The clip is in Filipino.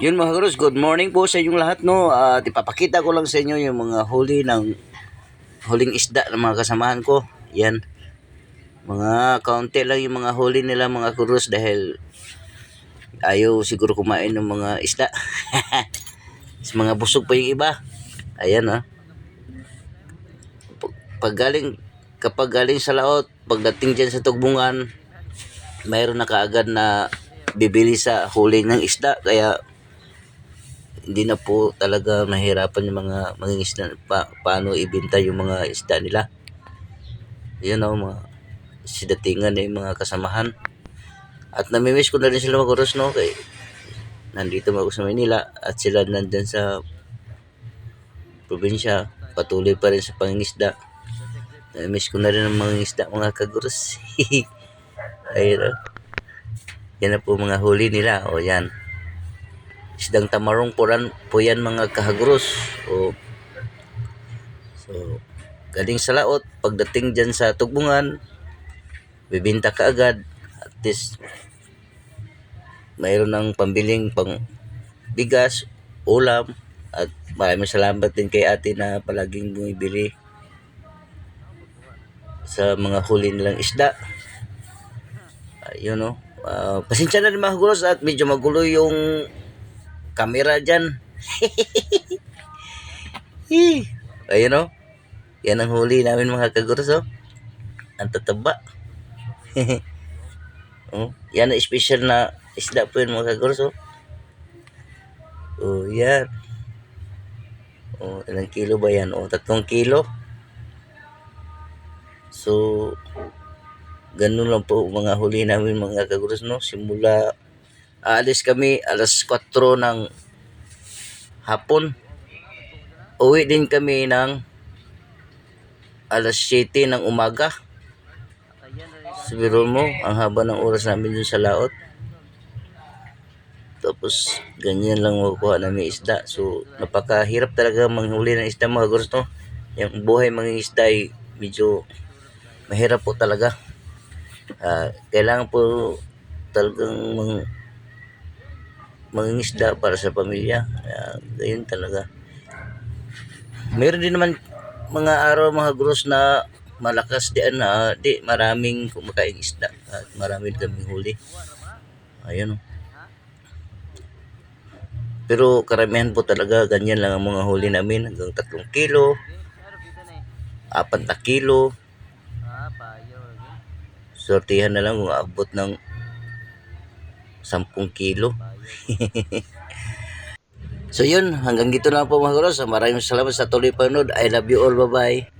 Yun mga gurus, good morning po sa inyong lahat no. At ipapakita ko lang sa inyo yung mga huli ng huling isda ng mga kasamahan ko. Yan. Mga kaunti lang yung mga huli nila mga gurus dahil ayaw siguro kumain ng mga isda. Mga busog pa yung iba. Ayan ah. Pag- Pag galing, kapag galing sa laot, pagdating dyan sa tugbungan, mayroon na kaagad na bibili sa huli ng isda. Kaya hindi na po talaga nahirapan yung mga mangingisda pa, paano ibenta yung mga isda nila. Yan o, mga sidatingan yung mga kasamahan. At namimiss ko na rin sila mag no? Kay nandito ako sa Manila at sila nandun sa probinsya. Patuloy pa rin sa pangingisda. Namimiss ko na rin ang mga isda mga kaguros. Ayun o. Yan na po mga huli nila. O yan isdang tamarong po, ran, po yan mga kahagros. O, so, galing sa laot, pagdating dyan sa tugbungan, bibinta ka agad. At least, mayroon ng pambiling pang bigas, ulam, at maraming salamat din kay ate na palaging bumibili sa mga huli nilang isda. Ayun no. Ah, pasensya na rin mga gulos at medyo magulo yung camera dyan. Hi. Ayun o. Yan ang huli namin mga kaguros o. Ang tataba. oh, yan ang special na isda po yun mga kaguros o. Oh, yan. Oh, ilang kilo ba yan? Oh, tatlong kilo. So, ganun lang po mga huli namin mga kaguros no. Simula aalis kami alas 4 ng hapon. Uwi din kami ng alas 7 ng umaga. Sabihin mo, ang haba ng oras namin dun sa laot. Tapos, ganyan lang makukuha namin isda. So, napakahirap talaga manghuli ng isda mga guros, no? Yung buhay mga isda ay medyo mahirap po talaga. Ah, kailangan po talagang mang, mangingisda para sa pamilya. Kaya, ganyan talaga. Meron din naman mga araw mga gros na malakas di na di maraming kumakain isda at maraming kaming huli. Ayun. oh. Pero karamihan po talaga ganyan lang ang mga huli namin hanggang 3 kilo, 4 na kilo. Sortihan na lang kung abot ng 10 kilo. So yun, hanggang dito na po mga guros. Maraming salamat sa tuloy panood. I love you all. Bye-bye.